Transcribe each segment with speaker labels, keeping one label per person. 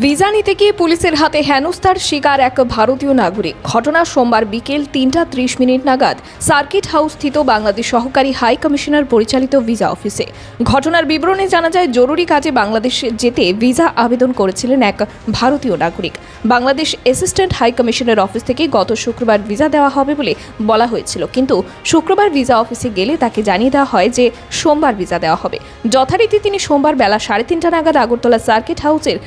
Speaker 1: Visa নিতে গিয়ে পুলিশের হাতে হেনস্থার শিকার এক ভারতীয় নাগরিক। ঘটনা সোমবার বিকেল তিনটা ত্রিশ মিনিট নাগাদ সার্কিট হাউস স্থিত বাংলাদেশ সহকারী হাই কমিশনার পরিচালিত ভিসা অফিসে। ঘটনার বিবরণে জানা যায়, জরুরি কাজে বাংলাদেশে যেতে ভিসা আবেদন করেছিলেন এক ভারতীয় নাগরিক। বাংলাদেশ অ্যাসিস্ট্যান্ট হাই কমিশনের অফিস থেকে গত শুক্রবার ভিসা দেওয়া হবে বলে বলা হয়েছিল। কিন্তু শুক্রবার ভিসা অফিসে গেলে তাকে জানিয়ে দেওয়া হয় যে সোমবার ভিসা দেওয়া হবে। যথারীতি তিনি সোমবার বেলা সাড়ে তিনটা নাগাদ আগরতলা সার্কিট হাউসের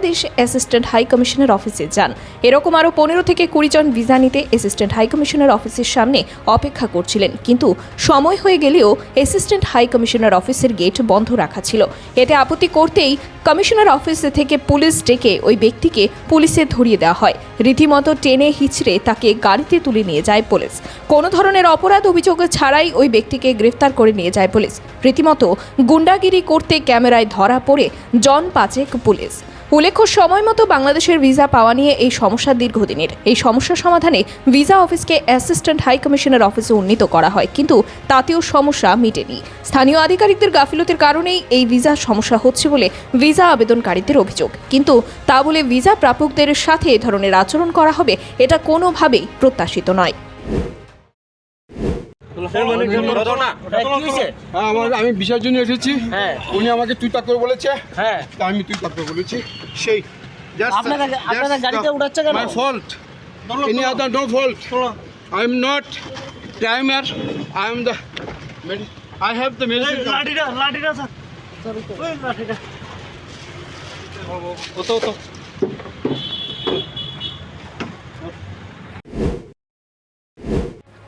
Speaker 1: বাংলাদেশ অ্যাসিস্ট্যান্ট হাই কমিশনের অফিসে যান। এরকম আরও পনেরো থেকে কুড়ি জন ভিসা নিতে অ্যাসিস্ট্যান্ট হাই কমিশনের অফিসের সামনে অপেক্ষা করছিলেন। কিন্তু সময় হয়ে গেলেও অ্যাসিস্ট্যান্ট হাই কমিশনার অফিসের গেট বন্ধ রাখা ছিল। এতে আপত্তি করতেই কমিশনার অফিস থেকে পুলিশ ডেকে ওই ব্যক্তিকে পুলিশে ধরিয়ে দেওয়া হয়। রীতিমতো টেনে হিচড়ে তাকে গাড়িতে তুলে নিয়ে যায় পুলিশ। কোনো ধরনের অপরাধ অভিযোগ ছাড়াই ওই ব্যক্তিকে গ্রেফতার করে নিয়ে যায় পুলিশ। রীতিমতো গুন্ডাগিরি করতে ক্যামেরায় ধরা পড়ে জন পাচেক পুলিশ। উল্লেখ্য, সময় মতো বাংলাদেশের ভিসা পাওয়া নিয়ে এই সমস্যা দীর্ঘদিনের। এই সমস্যা সমাধানে ভিসা অফিসকে অ্যাসিস্ট্যান্ট হাই কমিশনার অফিসে উন্নীত করা হয়, কিন্তু তাতেও সমস্যা মিটেনি। স্থানীয় আধিকারিকদের গাফিলতির কারণেই এই ভিসা সমস্যা হচ্ছে বলে ভিসা আবেদনকারীদের অভিযোগ। কিন্তু তা বলে ভিসা প্রাপকদের সাথে এ ধরনের আচরণ করা হবে, এটা কোনোভাবেই প্রত্যাশিত নয়।
Speaker 2: আমি বিষয়ের জন্য এসেছি।
Speaker 3: হ্যাঁ।
Speaker 2: উনি আমাকে তুই তাক করে বলেছে।
Speaker 3: হ্যাঁ।
Speaker 2: আমি তুই তাক করে বলেছি। সেই। I am not crimer I am the I have the
Speaker 3: লাঠিটা লাঠিটা স্যার। ওই লাঠিটা।
Speaker 2: ওতো ওতো।